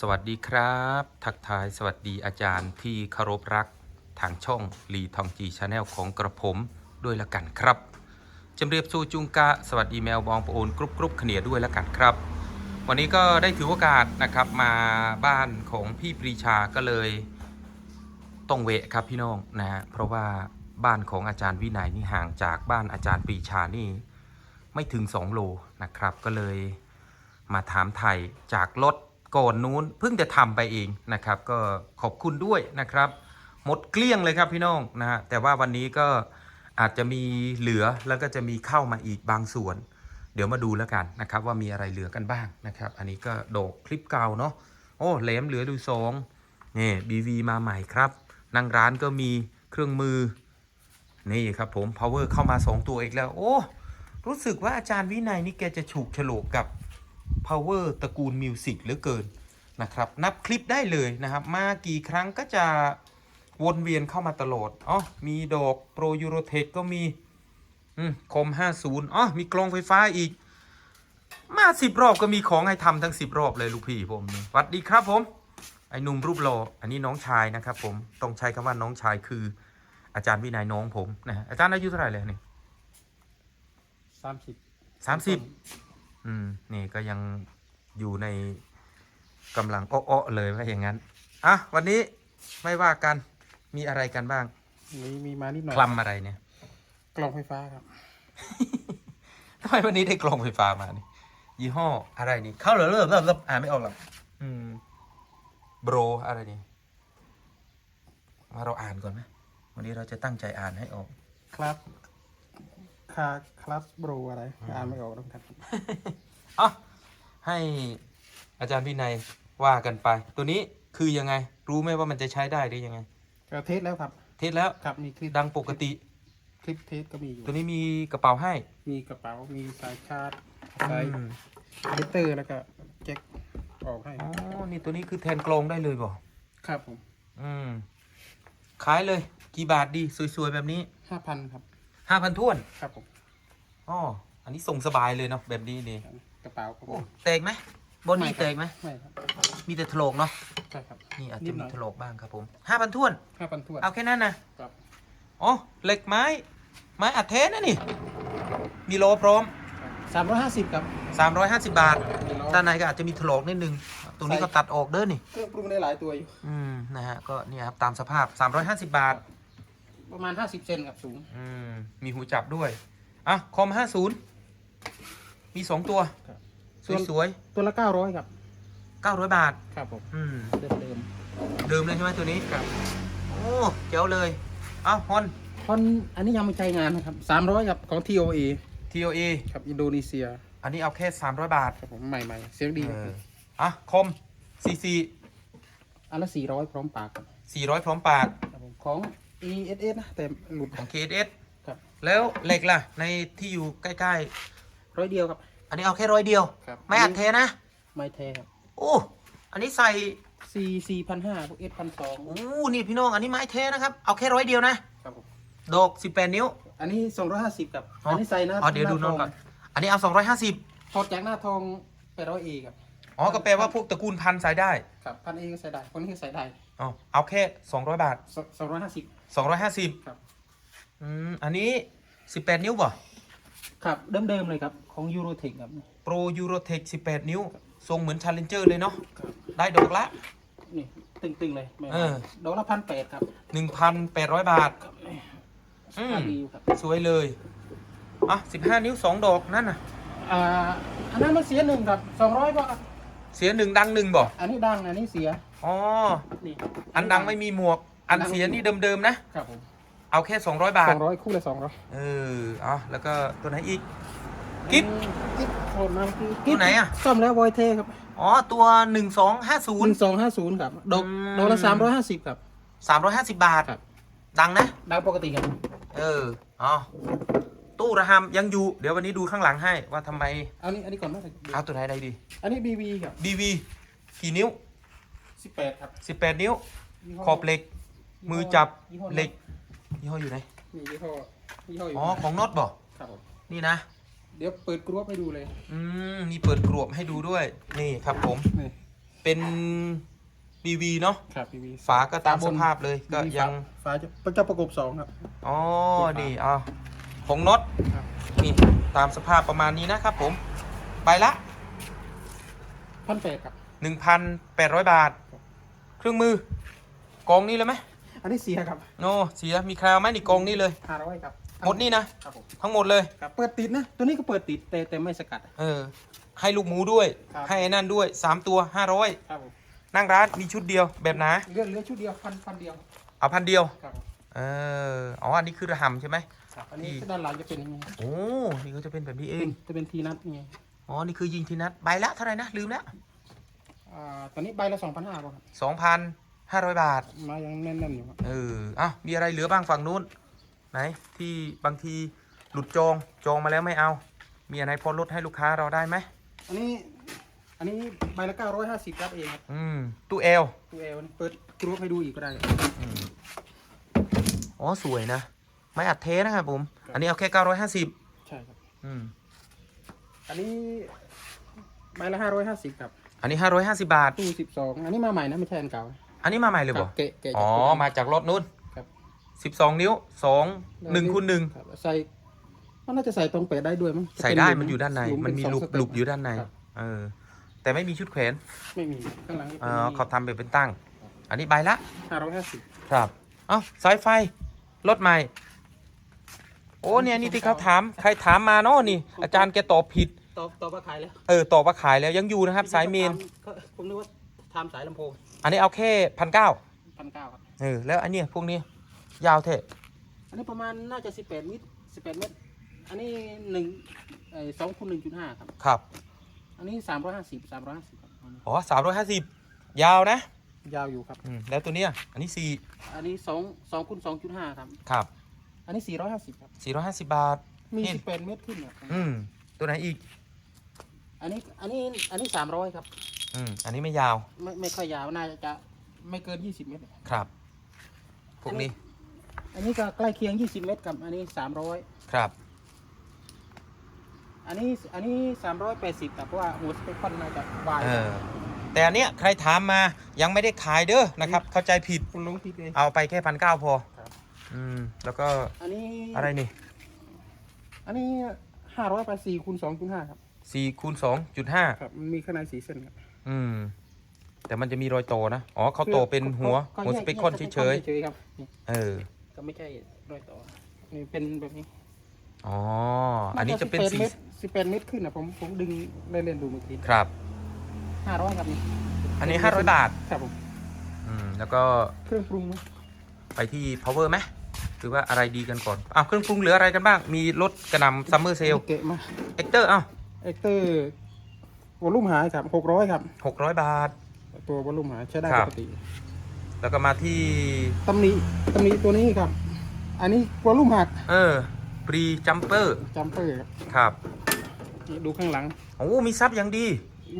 สวัสดีครับ ทักทายสวัสดีอาจารย์ที่เคารพรัก ทางช่องลีทองจีชาแนลของกระผมด้วยละกันครับจำเรียบสู่จุงกะ สวัสดีแมวบองปโอนกรุบกรุบเขเนียด้วยละกันครับ วันนี้ก็ได้ถือโอกาสนะครับมาบ้านของพี่ปรีชาก็เลยต้องเวะครับพี่น้องนะฮะเพราะว่าบ้านของอาจารย์วินัยนี่ห่างจากบ้านอาจารย์ปรีชานี่ไม่ถึง 2 โลนะครับ ก็เลยมาถามไทยจากรถ ก่อนนู้นเพิ่งจะทำไปเองนะครับ ก็ขอบคุณด้วยนะครับ หมดเกลี้ยงเลยครับพี่น้องนะฮะแต่ว่าวันนี้ก็อาจจะมีเหลือแล้วก็จะมีเข้ามาอีกบางส่วน เดี๋ยวมาดูแล้วกันนะครับ ว่ามีอะไรเหลือกันบ้างนะครับ อันนี้ก็โดกคลิปเก่าเนาะโอ้แหลมเหลือดูสองนี่บีวีมาใหม่ครับนั่งร้านก็มีเครื่องมือนี่ครับผม power เข้ามา 2 ตัวอีกแล้ว โอ้ รู้สึกว่าอาจารย์วินัยนี่แกจะฉูกฉลกกับ power ตระกูลมิวสิกเหลือเกินนะครับนับคลิปได้เลยนะครับ มากี่ครั้งก็จะวนเวียนเข้ามาตลอดอ๋อมีดอกโปรยูโรเทคก็มีอืมคม 50อ๋อมีกลองไฟฟ้าอีก มาสิบรอบก็มีของให้ทำทั้งสิบรอบเลยลูกพี่ผมนี่สวัสดีครับผมไอ้หนุ่มรูปหล่ออันนี้น้องชายนะครับผมต้องใช้คำว่าน้องชายคือ อาจารย์วินัยน้องผมนะฮะอาจารย์อายุเท่าไหร่เลยนี่สามสิบสามสิบ อืม นี่ก็ยังอยู่ในกำลังอ้อๆเลยว่าอย่างนั้น อะ วันนี้ไม่ว่ากัน มีอะไรกันบ้าง มีมีมานิดหน่อยคลำอะไรเนี่ย กล่องไฟฟ้าครับ ทำไมวันนี้ได้กลองไฟฟ้ามานี่ ยี่ห้ออะไรนี่ เข้าเหรอเริ่มเริ่มเริ่มอ่านไม่ออกหรอกอืมโบรอะไรนี่มาเราอ่านก่อนไหมวันนี้เราจะตั้งใจอ่านให้ออก ครับ คาคลัสโบรอะไรอ่านไม่ออกต้องครับอะให้อาจารย์วินัยว่ากันไป ตัวนี้คือยังไง รู้ไหมว่ามันจะใช้ได้หรือยังไงก็เทสแล้วครับ เทสแล้วครับมีคลิปดังปกติ คลิปเทสก็มีอยู่ตัวนี้มีกระเป๋าให้ มีกระเป๋ามีสายชาร์จอืสายมมิเตอร์แล้วก็แจ็คออกให้อ๋อ นี่ตัวนี้คือแทนกลองได้เลยบ่ครับผมอืม ขายเลย กี่บาทดี สวยๆ แบบนี้ห้าพันครับ ห้าพันท้วนครับผมอ๋ออันนี้ส่งสบายเลยเนาะแบบนี้นี่กระเป๋าครับผโอ้มแตกไหมบนนี้แตกไหมไม่ครับมีแต่ถลกเนาะใช่ครับนี่อาจนิจะดหมีน่อยถลกบ้างครับผมห้าพันท้วน ห้าพันทวนเอาแค่นั้นนะ ครับอ๋อ เหล็กไม้ ไม้อัดเทสนะนี่ มีโลพร้อม สามร้อยห้าสิบครับ350 บาท มีล้อด้านในก็อาจจะมีถลอกนิดนึง ตรงนี้ก็ตัดออกเด้อนี่ เครื่องปรุงได้หลายตัวอยู่ อืม นะฮะ ก็เนี่ยครับ ตามสภาพ 350 บาท ประมาณห้าสิบเซนครับสูง อืมมีหูจับด้วย อะ คอม50มี2ตัว ครับ สวยตัวละเก้าร้อยครับๆ900บาท ครับผมอืม เดิมเดิมเดิมเลยใช่ไหมตัวนี้ครับโอ้เจ๋วเลย เอ้าฮอน คอนอันนี้ยังไม่ใช้งานนะครับสามร้อยครับของ TOA TOE ครับอินโดนีเซียอันนี้เอาแค่300บาทครับผมใหม่ๆ เสียงดีเอครับออะ คอม CC อันละสี่ร้อยพร้อมปากครับ400 พร้อมปาก ครับผมของ ESS นะแต่หลุด ของ KSS ครับ แล้วเหล็กล่ะ ในที่อยู่ใกล้ร้อยเดียวครับ ๆ อันนี้เอาแค่ร้อยเดียว ครับ ไม่อัดเทนะ ไม่แท้ครับโอ้อันนี้ใส่สี่สี่พันห้าพวกเอสพันสองโอ้นี่พี่น้องอันนี้ไม้เทนะครับ เอาแค่ร้อยเดียวนะครับผมดอก18 นิ้ว อันนี้สองร้อยห้าสิบครับอ๋ออัอันนี้ใส่หน้าอ๋อเดี๋ยวดูโน้ตก่อน อันนี้เอา 250 ถอดจากหน้าทองไปร้อยเอครับอ๋อก็แปลว่าพวกตระกูลพันใส่ได้ ครับพันเอก็ใส่ได้คนนี้ก็ใส่ได้อ๋อเอาแค่ 200 บาท สอง ร้อยห้าสิบ250ครับ อืมอันนี้18นิ้วบ่ครับเดิมๆเลยครับของยูโรเทคครับ โปรยูโรเทค18นิ้ว ทรงเหมือนชาเลนเจอร์เลยเนาะได้ดอกละ นี่ตึงๆเลยไม่เออ ดอกละพันแปดครับ1,800บาทอืมค่าดีอยู่ครับสวยเลย อะ15นิ้ว2ดอกนั่นน่ะ อ่าอันนั้นมันเสียหนึ่งครับสองร้อยบาทเสียหนึ่งดังหนึ่งบ่อันนี้ดังอันนี้เสียอ๋อ นี่อันดังไม่มีหมวก อันเสียนี่เดิมๆนะ ครับผมเอาแค่ 200 บาสท องร้อยคู่ละสองร้อยเออเอาแล้วก็ตัวไหนอีก กิ๊บ กิ๊บโหดมากคือตัวไหนอะ ซ่อมแล้ววอยเทครับอ๋อ ตัว หนึ่ง1250 สองห้าศูนย์ครับดอกอืม ดอกละสามร้อยห้าสิบครับ 350 บาท ครับ ดังนะดังปกติครับเอออ๋อตู้ระหำยังอยู่ เดี๋ยววันนี้ดูข้างหลังให้ว่าทำไมอันนี้อันนี้ก่อนนะเอาตัวไหนได้ดี อันนี้บีบีครับ BV กี่นิ้ว สิบแปดครับ 18 นิ้วยี่ห้ขอบเหล็ก มือจับยี่ห้อเหล็กยี่ห้ออยู่ไหนมียี่ห้อยี่ห้ออยู่อ๋อของน็อตบ่ครับผมนี่นะ เดี๋ยวเปิดกรุ๊ปให้ดูเลยอืมนี่เปิดกรวบให้ดูด้วย นี่ครับผม นี่เป็น BV เนาะ ครับพีวีฝาก็ตามสภาพเลย ก็ยัง ฝาจะจะประกบสองครับ อ๋อตัวฝานี่เอาผงน็อต ครับ นี่ ตามสภาพประมาณนี้นะครับผม ไปละ พันแปดครับ 1,800 บาท เครื่องมือกองนี้เลยไหม อันนี้เสียครับโนเสียมีคราวไหมนี่กองนี้เลยห้าร้อยครับหมดนี่นะครับผมทั้งหมดเลยครับเปิดติดนะ ตัวนี้ก็เปิดติดแต่แต่ไม่สกัด เออ ให้ลูกหมูด้วย ครับ ให้ไอ้นั่นด้วย 3 ตัว500ครับผมนั่งร้านมีชุดเดียวแบบไหนเหลือเหลือชุดเดียวพันพันเดียวเอาพันเดียว ครับผมเอออ๋ออันนี้คือระหำใช่ไหม ครับอันนี้ที่ด้านหลังจะเป็นอย่างนี้โอ้นี่ก็จะเป็นแบบนี้เอเป็งนจะเป็นทีนัทไงอ๋อนี่คือยิงทีนัดใบละเท่าไหร่นะลืมแล้วอ่าตอนนี้ใบละสองพันห้าครับ 2,500บาท มายังแน่นๆอยู่ครับเอออะมีอะไรเหลือบ้างฝั่งนู้น ไหน ที่บางทีหลุดจอง จองมาแล้วไม่เอา มีอะไรพอลดให้ลูกค้าเราได้ไหม อันนี้ อันนี้ใบละเก้าร้อยห้าสิบครับเองครับอืม ตู้เอล ตัวเอลนี่เปิดกรุ๊ปให้ดูอีกก็ได้อืมอ๋อ สวยนะ ไม่อัดเทสนะครับผม ครับ อันนี้เอาแค่ 950 ใช่ครับ อืม อันนี้ใบละห้าร้อยห้าสิบครับ อันนี้ 550 บาท ตู้สิบสองอันนี้มาใหม่นะไม่ใช่อันเก่า อันนี้มาใหม่เลยคบรัอบเกะเกะอ๋อจากมาจากรถนู้นครับ12นิ้ว2 1คูณ1ครับใส่มันน่าจะใส่ตรงเป๊ะได้ด้วยมั้งใส่ได้จะเป็มันอยู่ด้านในหลุมันมีเป็ลูกสงสเต็ปลูกอยู่ด้านใน ครับเออ แต่ไม่มีชุดแขวนไม่มีข้างหลังนี่เออเขาทำแบบเป็นตั้ง อันนี้ใบละ ห้าร้อยห้าสิบ ครับ เอ้าสายไฟ รถใหม่ โอ้ เนี่ย นี่ที่เขาถาม ใครถามมาเนาะนี่ อาจารย์แกตอบผิด ตอบตอบว่าขายแล้วเออ ตอบว่าขายแล้ว ยังอยู่นะครับ สายเมน ผมนึกว่าทำสายลำโพง อันนี้เอาแค่พันเก้าพันเก้าครับ เออแล้วอันเนี้ยพวกนี้ยาวเท่อันนี้ประมาณน่าจะสิบแปดมิตรสิบแปดเมตร อันนี้หนึ่งไอ้สองคูณหนึ่งจุดห้าครับ ครับ อันนี้สามร้อยห้าสิบสามร้อยห้าสิบครับอ๋อสามร้อยห้าสิบยาวนะ ยาวอยู่ครับ อืมแล้วตัวเนี้ยอันนี้สี่อันนี้สองสองคูณสองจุดห้าครับ ครับ อันนี้สี่ร้อยห้าสิบครับสี่ร้อยห้าสิบบาท มีนี่สิบแปดเมตรขึ้นครับ อืม ตัวไหนอีก อันนี้อันนี้อันนี้สามร้อยครับ อืมอันนี้ไม่ยาวไม่ไม่ค่อยยาวน่าจะไม่เกินยี่สิบเมตร ครับ พวกนี้ อันนี้ก็ใกล้เคียงยี่สิบเมตรกับอันนี้สามร้อยครับ อันนี้อันนี้สามร้อยแปดสิบแต่เพราะว่าหัวสเปคคอนน่าจะวายเออ แต่อันเนี้ยใครถามมายังไม่ได้ขายเด้อนะครับ เข้าใจผิดคุณลงผิดเลยเอาไปแค่พันเก้าพอครับอืม แล้วก็อันนี้อะไรนี่ อันนี้ห้าร้อยแปดสี่คูณสองจุดห้าครับสี่คูณสองจุดห้าครับมันมีข้างในสีเส้นครับ อืม แต่มันจะมีรอยโตนะ อ๋อเขาโตเป็นหัวก็หัวแยสกเปคคอนแยกเฉยเฉยๆครับนี่ๆเออ ก็ไม่ใช่รอยต่อนี่เป็นแบบนี้อ๋อ อันนี้จะเป็นสี สิบแปดเมตรขึ้นนะผมผมดึงเล่นๆดูเมื่อกี้ครับ ห้าร้อยครับนี่อันนี้ห้าร้อยบาท ครับผมอืม แล้วก็เครื่องปรุงนะไปที่ power ไหมหรือว่าอะไรดีกันก่อน อ้าว เครื่องปรุงเหลืออะไรกันบ้าง มีรถกระหนำซัมเมอร์เซลเกะมาเอ็กเตอร์อ้าว เอ็กเตอร์ วอลลุ่มหายครับหกร้อยครับ หกร้อยบาท ตัววอลลุ่มหายใช้ได้ครัปบ กติแล้วก็มาที่ ตำหนิตำหนิตัวนี้ครับ อันนี้วอลลุ่มหักเออปรีจัมเปอร์จัมเปอร์ครับครับนี่ดูข้างหลังโอ้มีซับอย่างดี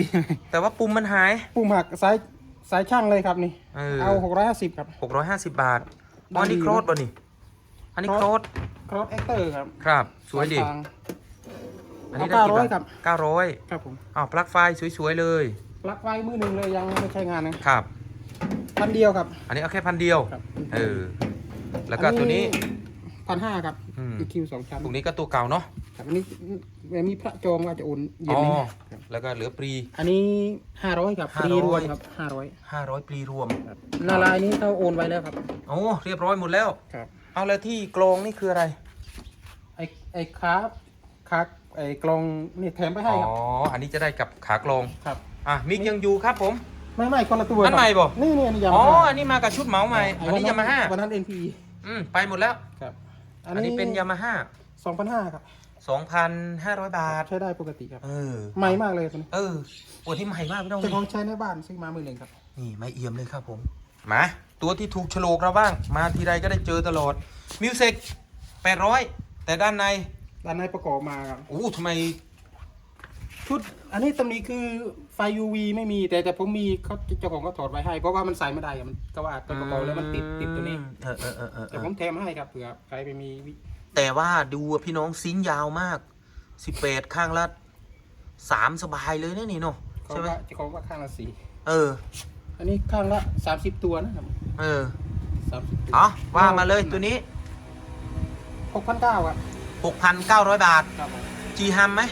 ดีแต่ว่าปุ่มมันหาย ปุ่มหักสายสายช่างเลยครับนี่ เออ เอาหกร้อยห้าสิบครับ หกร้อยห้าสิบบาทอ๋ออันนี้ได้ดีโครดบ่นี่ อันนี้โครด ครอสเอ็กเตอร์ครับครับ สวยดิสองทาง อันนี้เอาได้กี่บาท900ครับ เก้าร้อยครับผมอ้าวปลั๊กไฟสวยๆเลยปลั๊กไฟมือหนึ่งเลยยังไม่ใช้งานนะครับ พันเดียวครับ อันนี้เอาแค่พันเดียวครับเออแล้วก็ตัวนี้ พันห้าครับอืม อีคิวสองชั้นตรงนี้ก็ตัวเก่าเนาะครับอันนี้มีพระจองว่าจะโอนเย็นอ๋อนี้ครับแล้วก็เหลือปรี อันนี้ห้าร้อยครับ500ฟรีรวมครับห้าร้อยห้าร้อยปรีรวมนาลายนี้เขาโอนไว้แล้วครับโอ้เรียบร้อยหมดแล้ว ครับ เอาแล้วที่กรองนี่คืออะไร ไอ้ไอ้ขาขา ไอ้กลองนี่แถมไปให้อ๋อ ครับอันนี้จะได้กับขากรองครับ อะมิกยังอยู่ครับผม ไม่ไม่คนละตัวอันใหม่ครับบ่ นี่นี่อันนี้ยาอ๋อมาฮ่าอันนี้มากับชุดเหมาใหม่ไอ้อันนี้ยามาฮ่าวันนั้น NP อืมไปหมดแล้ว ครับอันนี้เป็นยามาฮ่าสองพันห้าครับสองพันห้าร้อยบาท ใช้ได้ปกติครับเออ ใหม่มากเลยตัวนี้เออโอ้ที่ใหม่มากพี่น้อง เจ้าของใช้ในบ้านซื้อมามือหนึ่งครับนี่ไม่เอี่ยมเลยครับผม มา ตัวที่ถูกโฉลกเราบ้าง มาทีไรก็ได้เจอตลอดมิวสิกแปดร้อยแต่ด้านใน ด้านในประกอบมาครับอู้ทำไม ชุดอันนี้ตำหนี้คือไฟ UV ไม่มีแต่แต่ผมมีเขาเจ้าของเขาถอดไว้ให้ เพราะว่ามันใส่ไม่ได้อะมันก็ว่าตัวประกอบแล้วมันติดติดตัวนี้ เออเออเออเออเอแต่อผมแถมให้ครับเผื่อใครไปมีวิแต่ว่าดูอะพี่น้องซิงค์ยาวมากสิบแปดข้างละสามสบายเลยนะนี่เนาะเขาใช่ไหมว่าเจ้าของว่าข้างละสี่เออ อันนี้ข้างละสามสิบตัวนะครับเออสามสิบตัวอ๋อว่ามาเลยตัวนี้หกพันเก้าครับ 6,900 บาท ครับผมจีฮัมไหม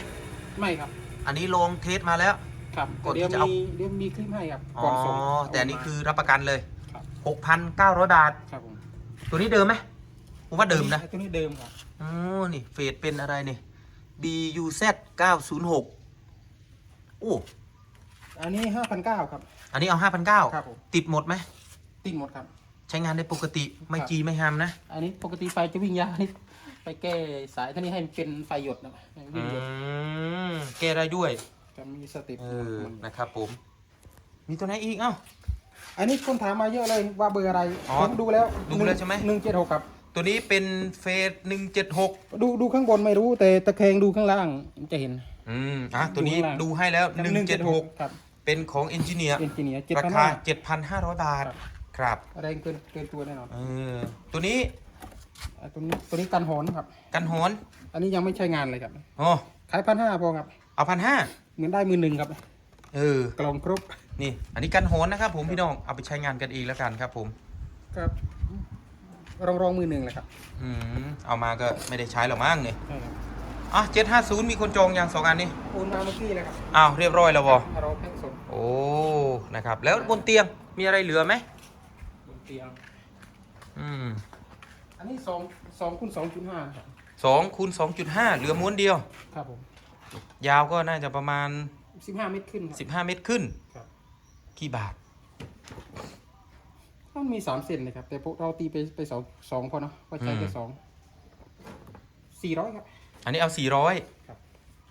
ไม่ครับอันนี้ลงเทสมาแล้ว ครับกดที่เดี๋ยวจะเอามีเดี๋ยวมีคลิปให้ครับอ๋อก่อนส่งแต่อันนี้คือรับประกันเลย ครับ6,900 บาท ครับผมตัวนี้เดิมไหมผมว่าเดิมนะตัวนี้เดิมครับอ๋อนี่เฟดเป็นอะไรนี่ BUZ 906โอ้อันนี้ห้าพันเก้าครับอันนี้เอา ครับผม5,900ติดหมดไหมติดหมดครับ ใช้งานได้ปกติไม่ครับจีไม่ฮัมนะอันนี้ปกติไฟจะวิ่งยาวนี่ไปแก้สายท่านี้ให้มันเป็นไฟหยดนะวิ่งหยดอืมแก้ได้ด้วยจะมีสเต็ปเออนะครับผม มีตัวไหนอีกเอ้าอันนี้คนถามมาเยอะเลยว่าเบอร์อะไรอ๋อผมดูแล้วดูแล้วใช่ไหมหนึ่งเจ็ดหกครับ ตัวนี้เป็นเฟส176ดูดูข้างบนไม่รู้แต่ตะแคงดูข้างล่างจะเห็น อืมอะตัวนี้ดูข้างล่างดูให้แล้ว176ครับเป็นของเอนจิเนียร์เอนจิเนียร์เจ็ดราพันคาห้า7,500บาท ครับครับแรงเกินเกินตัวแน่นอนเออตัวนี้อะตัวนี้ตัวนี้กันหอนครับ กันหอนอันนี้ยังไม่ใช้งานเลยครับอ๋อขายพันห้าพอครับ เอาพันห้าเหมือนได้มือหนึ่งครับ เออ กล่องครบ นี่ อันนี้กันโหนนะครับผมพี่น้องเอาไปใช้งานกันเองแล้วกันครับผม ครับรองรองมือหนึ่งเลยครับอืมเอามาก็ไม่ได้ใช้หรอกมั้งเนี่ยใช่ครับอะเจ็ดห้าศูนย์มีคนจองอย่างสองอันนี้โอนมาเมื่อกี้เลยครับอ้าวเรียบร้อยแล้วบอรอแพ็กสดโอ้นะครับแล้วบนเตียงมีอะไรเหลือไหมบน เตียง อืมอันนี้สองสองคูณสองจุดห้าครับสองคูณสองจุดห้าเหลือม้วนเดียว ครับผมยาวก็น่าจะประมาณสิบห้าเมตรขึ้นครับ สิบห้าเมตรขึ้นครับ กี่บาทมันมีสามเซนเลยครับ แต่พวกเราตีไปไปสองสองพอเนาะว่าใช้แค่อืม สองสี่ร้อยครับ อันนี้เอาสี่ร้อยครับ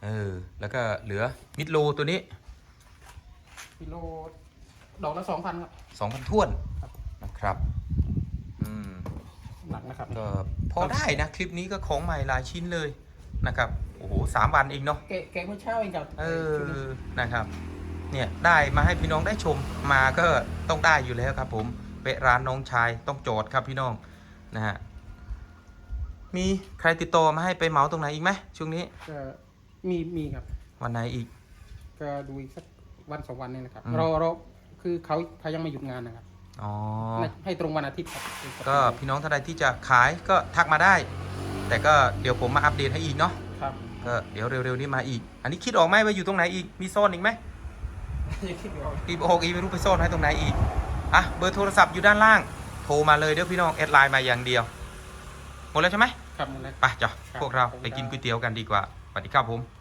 เออ แล้วก็เหลือมิดโลตัวนี้กิโลดอกละสองพันครับสองพันท้วน ครับนะครับ อืมหนักนะครับก็พอได้นะ คลิปนี้ก็ของใหม่หลายชิ้นเลยนะครับ โอ้โหสามวันเองเนาะแกะแกะเมื่อเช้าเองครับเอชุดนี้อนะครับ เนี่ยได้มาให้พี่น้องได้ชมมาก็ต้องได้อยู่แล้วครับผมไปร้านน้องชายต้องโจทย์ครับพี่น้องนะฮะมีใครติดต่อมาให้ไปเหมาตรงไหนอีกไหมช่วงนี้ก็มีมีครับ วันไหนอีก ก็ดูอีกสักวันสองวันนี่นะครับอืมเราเราคือเขาเขายังไม่หยุดงานนะครับ อ๋อ ให้ตรงวันอาทิตย์ครับก็พี่น้องท่านใดที่จะขายก็ทักมาได้ แต่ก็เดี๋ยวผมมาอัปเดตให้อีกเนาะครับก็เดี๋ยวเร็วๆนี้มาอีก อันนี้คิดออกไหมว่าอยู่ตรงไหนอีกมีซ่อนอีกไหมยังคิดอยู่ว่าอีโอกอีไม่รู้ไปซ่อนให้ตรงไหนอีกอะเบอร์โทรศัพท์อยู่ด้านล่าง โทรมาเลยเดี๋ยวพี่น้องแอดไลน์มาอย่างเดียวหมดแล้วใช่ไหมครับหมดแล้วไปจ้ะครับพวกเราขอบคุณไปกินครับก๋วยเตี๋ยวกันดีกว่าสวัสดีครับผม